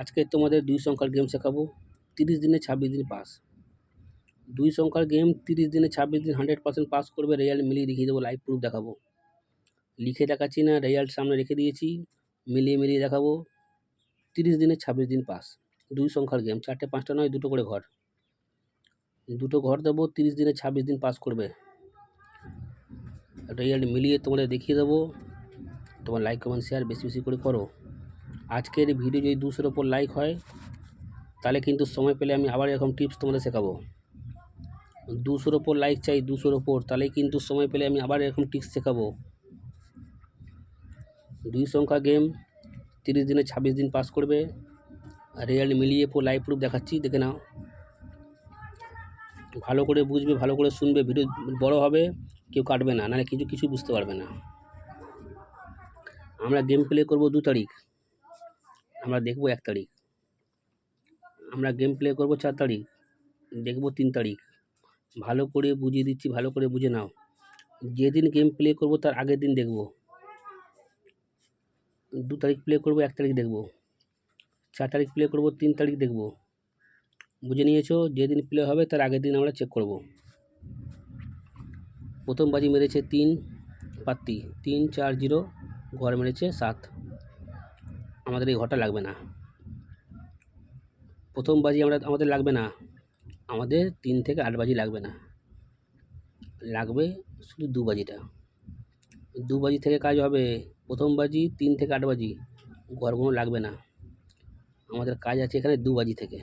আজকে তোমাদের দুই সংখ্যার গেম শেখাবো। তিরিশ দিনে ছাব্বিশ দিন পাস দুই সংখ্যার গেম তিরিশ দিনে ছাব্বিশ দিন হান্ড্রেড পার্সেন্ট পাস করবে রেজাল্ট মিলিয়ে দেখিয়ে দেবো লাইভ প্রুফ দেখাবো। লিখে দেখাচ্ছি না রেজাল্ট সামনে রেখে দিয়েছি, মিলিয়ে মিলিয়ে দেখাবো। তিরিশ দিনে ছাব্বিশ দিন পাস দুই সংখ্যার গেম চারটে পাঁচটা নয়, দুটো করে ঘর। দুটো ঘর দেবো, তিরিশ দিনে ছাব্বিশ দিন পাস করবে। রেজাল্ট মিলিয়ে তোমাদের দেখিয়ে দেবো। তোমার লাইক কমেন্ট শেয়ার বেশি বেশি করে করো। আজকের ভিডিও যদি দুশোর ওপর লাইক হয়, তাহলে কিন্তু সময় পেলে আমি আবার এরকম টিপস তোমাদের শেখাবো। দুশোর ওপর লাইক চাই, দুশোর ওপর তাহলে কিন্তু সময় পেলে আমি আবার এরকম টিপস শেখাবো। দুই সংখ্যা গেম তিরিশ দিনে ছাব্বিশ দিন পাস করবে। রেজাল্ট মিলিয়ে পর লাইভ প্রুফ দেখাচ্ছি, দেখে নাও। ভালো করে বুঝবে, ভালো করে শুনবে ভিডিও বড় হবে, কেউ কাটবে না, নাহলে কিছু কিছু বুঝতে পারবে না। আমরা গেম প্লে করব দু তারিখ। আমরা দেখব এক তারিখ। আমরা গেম প্লে করব চার তারিখ দেখব তিন তারিখ। ভালো করে বুঝিয়ে দিচ্ছি ভালো করে বুঝে নাও। যেদিন গেম প্লে করব তার আগের দিন দেখব। দু তারিখ প্লে করব এক তারিখ দেখব। চার তারিখ প্লে করব তিন তারিখ দেখব। বুঝে নিয়েছো? যেদিন প্লে হবে তার আগের দিন আমরা চেক করব। প্রথম বাজি মেরেছে তিন পাত্তি। তিন চার জিরো ঘর মেরেছে সাত। আমাদের এই ঘরটা লাগবে না। প্রথম বাজি আমরা, আমাদের লাগবে না। আমাদের তিন থেকে আট বাজি লাগবে না। লাগবে শুধু দু বাজিটা। দু বাজি থেকে কাজ হবে। প্রথম বাজি তিন থেকে আট বাজি। ঘরগুলো লাগবে না। আমাদের কাজ আছে এখানে দু বাজি থেকে।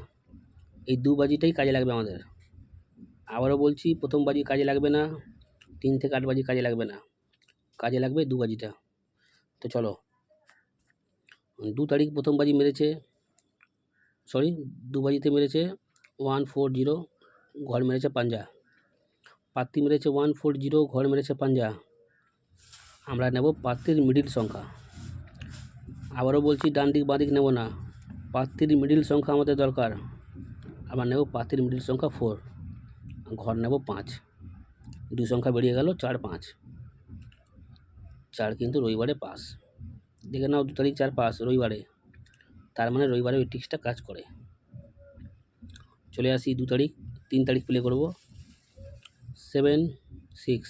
এই দু বাজিটাই কাজে লাগবে আমাদের। আবারও বলছি, প্রথম বাজি কাজে লাগবে না। তিন থেকে আট বাজি কাজে লাগবে না। কাজে লাগবে দু বাজিটা। তো চলো দু তারিখ প্রথম বাজি মেরেছে সরি দু বাজিতে মেরেছে ওয়ান ফোর জিরো ঘর মেরেছে পাঞ্জা পাত্তি মেরেছে ওয়ান ফোর জিরো ঘর মেরেছে পাঞ্জা আমরা নেব পাত্তির মিডিল সংখ্যা আবারও বলছি ডান দিক বাঁ দিক নেব না পাত্তির মিডিল সংখ্যা আমাদের দরকার আবার নেব পাত্তির মিডিল সংখ্যা ফোর ঘর নেব পাঁচ দুই সংখ্যা বেরিয়ে গেল চার পাঁচ চার কিন্তু রবিবারে পাস দেখে নাও দু তারিখ চার পাস, রবিবারে। তার মানে রবিবারে ওই টিক্সটা কাজ করে। চলে আসি দু তারিখ, তিন তারিখ প্লে করব। Seven, six.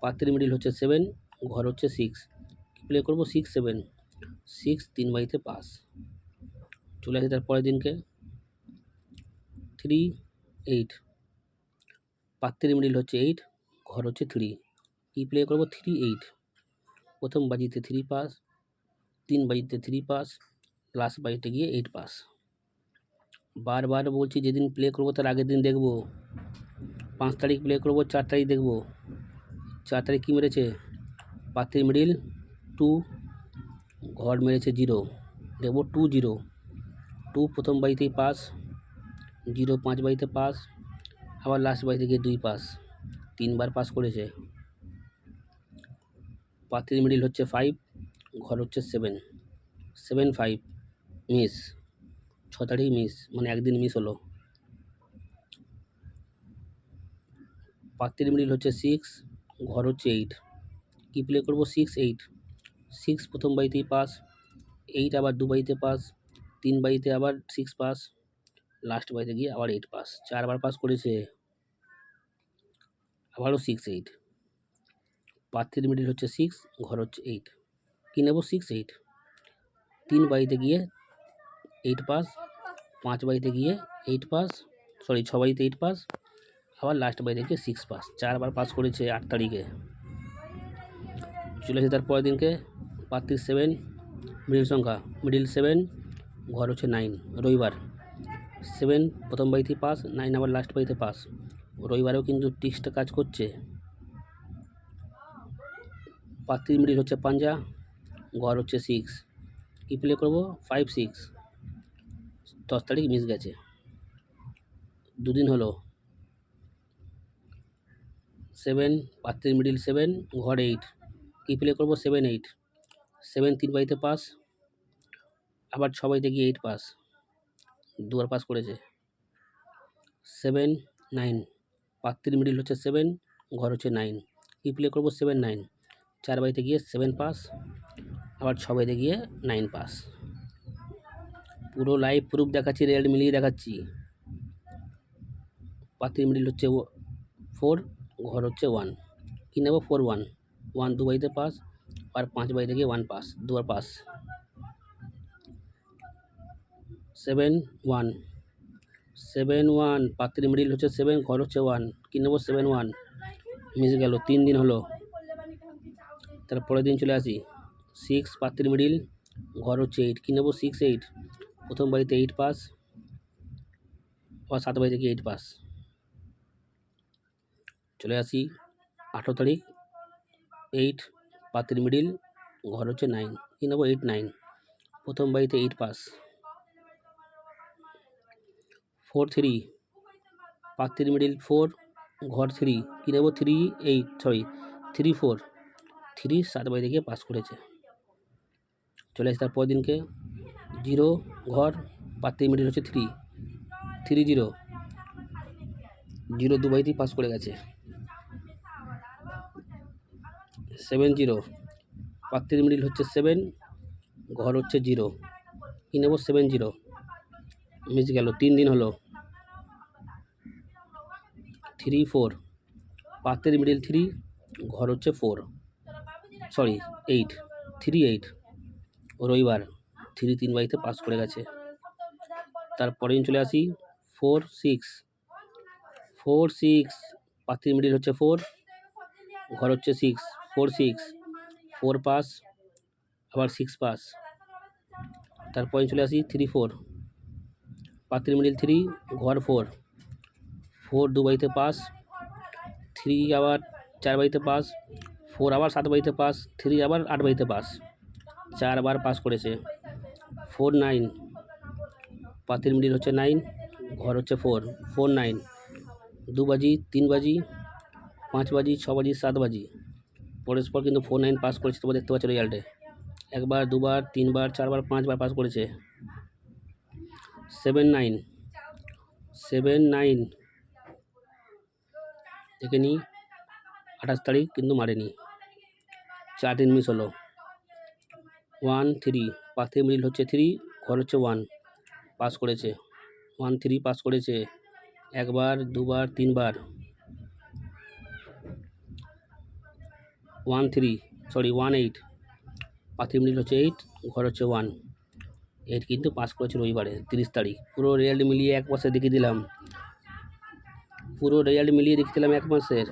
পাত্রের মিডিল হচ্ছে সেভেন, ঘর হচ্ছে সিক্স। প্লে করব? Six, seven. সিক্স, তিন বাড়িতে পাস। চলে আসি তার পরের দিনকে। থ্রি এইট পাত্রের মিডিল হচ্ছে এইট ঘর হচ্ছে থ্রি কি প্লে করব? থ্রি এইট প্রথম বাজিতে থ্রি পাস তিন বাজিতে থ্রি পাস লাস্ট বাজিতে গিয়ে এইট পাস বারবার বলছি, যেদিন প্লে করব, তার আগের দিন দেখব। পাঁচ তারিখ প্লে করব, চার তারিখ দেখব। চার তারিখ কী মেরেছে? পাত্রের মিডিল টু ঘর মেরেছে জিরো দেখব টু জিরো টু প্রথম বাড়িতেই পাস জিরো পাঁচ বাড়িতে পাস আবার লাস্ট বাড়িতে গিয়ে দুই পাস তিনবার পাস করেছে। পাত্রের মিডিল হচ্ছে ফাইভ ঘর হচ্ছে সেভেন সেভেন ফাইভ মিস ছ তারিখ মিস মানে একদিন মিস হলো। পাত্রের মিডিল হচ্ছে সিক্স ঘর হচ্ছে এইট কী প্লে করব? সিক্স এইট সিক্স প্রথম বাড়িতেই পাস এইট আবার দু বাড়িতে পাস তিন বাড়িতে আবার সিক্স পাস লাস্ট বাড়িতে গিয়ে আবার এইট পাস চারবার পাস করেছে। আবারও সিক্স এইট পাত্রের মিডিল হচ্ছে সিক্স ঘর হচ্ছে এইট কী নেব? সিক্স এইট তিন বাড়িতে গিয়ে এইট পাস পাঁচ বাড়িতে গিয়ে এইট পাস সরি ছ বাড়িতে এইট পাস আবার লাস্ট বাড়িতে গিয়ে সিক্স পাস চারবার পাস করেছে আট তারিখে। চলে এসে তার পরের দিনকে পাত্রিক সেভেন মিডিল সংখ্যা মিডিল সেভেন ঘর হচ্ছে নাইন রবিবার। সেভেন প্রথম বাড়িতে পাস নাইন আবার লাস্ট বাড়িতে পাস রবিবারেও কিন্তু টিক্সটা কাজ করছে। পাত্রির মিডিল হচ্ছে পাঞ্জা ঘর হচ্ছে সিক্স কী প্লে করব? ফাইভ সিক্স দশ তারিখ মিস গেছে। দুদিন হলো। সেভেন পাত্রের মিডিল সেভেন ঘর এইট কী প্লে করব? সেভেন এইট সেভেন তিন বাড়িতে পাস আবার ছ বাড়িতে গিয়ে এইট পাস দুবার পাস করেছে। সেভেন নাইন পাত্রের মিডিল হচ্ছে সেভেন ঘর হচ্ছে নাইন কী প্লে করব? সেভেন নাইন চার বাড়িতে গিয়ে সেভেন পাস আবার ছ বাড়িতে গিয়ে নাইন পাস পুরো লাইভ প্রুফ দেখাচ্ছি রেড মিলিয়ে দেখাচ্ছি। পাত্রীর মিডিল হচ্ছে ফোর ঘর হচ্ছে ওয়ান কী নেব? ফোর ওয়ান ওয়ান দু বাড়িতে পাস আর পাঁচ বাড়ি থেকে ওয়ান পাস দুবার pass seven one seven one পাত্রী মিডিল হচ্ছে সেভেন ঘর হচ্ছে ওয়ান কী নেব? সেভেন ওয়ান মিশে গেল, তিন দিন হলো। তারপরের দিন চলে আসি। সিক্স পাত্রীর মিডিল, ঘর হচ্ছে এইট কী নেব? সিক্স এইট প্রথম বাড়িতে এইট পাস সাত বাড়ি থেকে এইট পাস চলে আসি আঠেরো তারিখ এইট পাত্রীর মিডিল, ঘর হচ্ছে নাইন কী নেব? এইট নাইন প্রথম বাড়িতে এইট পাস ফোর থ্রি পাত্রীর মিডিল ফোর ঘর থ্রি কী নেব? Three eight sorry three four three সাত বাড়ি থেকে পাস করেছে। চলে আসি তার দিনকে। জিরো, ঘর পাত্রীর মিডিল হচ্ছে থ্রি থ্রি জিরো জিরো দু বাড়িতেই পাস করে গেছে। সেভেন জিরো পাত্রীর মিডিল হচ্ছে সেভেন ঘর হচ্ছে জিরো কী নেব? সেভেন জিরো মিস গেল। তিন দিন হলো। থ্রি ফোর পাত্রের মিডিল থ্রি ঘর হচ্ছে four sorry eight three eight রবিবার থ্রি তিন বাড়িতে পাস করে গেছে। তারপরে চলে আসি ফোর সিক্স। ফোর সিক্স পাত্রের মিডিল হচ্ছে ফোর, ঘর হচ্ছে six, four six, four pass, আবার সিক্স পাস। তারপরে চলে আসি থ্রি ফোর পাত্রের মিডিল থ্রি, ঘর ফোর। ফোর দু বাড়িতে পাস, থ্রি আবার চার বাড়িতে পাস, ফোর আবার সাত বাড়িতে পাস, থ্রি আবার আট বাড়িতে পাস। চারবার পাস করেছে। Four nine. পাত্রের মিডিল হচ্ছে নাইন, ঘর হচ্ছে ফোর। Four nine. দু বাজি, তিন বাজি, পাঁচ বাজি, ছ বাজি, সাত বাজি। পরস্পর কিন্তু ফোর নাইন পাস করেছে তোমরা দেখতে পাচ্ছ রেজাল্টে। একবার, দুবার, তিনবার, চারবার, পাঁচবার পাস করেছে। Seven nine. Seven nine. দেখে নিই আঠাশ তারিখ কিন্তু মারেনি। চার দিন মিস হলো। ওয়ান থ্রি পাথে মিডিল হচ্ছে থ্রি, ঘর হচ্ছে ওয়ান, পাস করেছে। ওয়ান থ্রি পাস করেছে, একবার, দুবার, তিনবার। One three, sorry, one eight পাথে middle হচ্ছে এইট, ঘর হচ্ছে ওয়ান। এইট কিন্তু পাস করেছে রবিবারে, তিরিশ তারিখ। পুরো রেজাল্ট মিলিয়ে এক মাসে দেখিয়ে দিলাম। পুরো রেজাল্ট মিলিয়ে দেখিয়ে দিলাম এক মাসের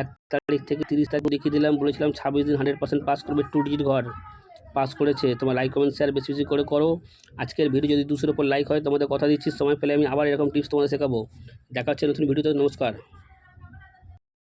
এক তারিখ থেকে তিরিশ তারিখ দেখিয়ে দিলাম, বলেছিলাম ছাব্বিশ দিন হান্ড্রেড পার্সেন্ট পাস করবে টু ডিজিট ঘর। পাস করেছে, তোমার লাইক কমেন্ট শেয়ার বেশি বেশি করে করো। আজকের ভিডিও যদি দুশোর উপর লাইক হয়, তোমাদের কথা দিচ্ছি, সময় পেলে আমি আবার এরকম টিপস তোমাদের শেখাবো। দেখা হচ্ছে নতুন ভিডিওতে নমস্কার।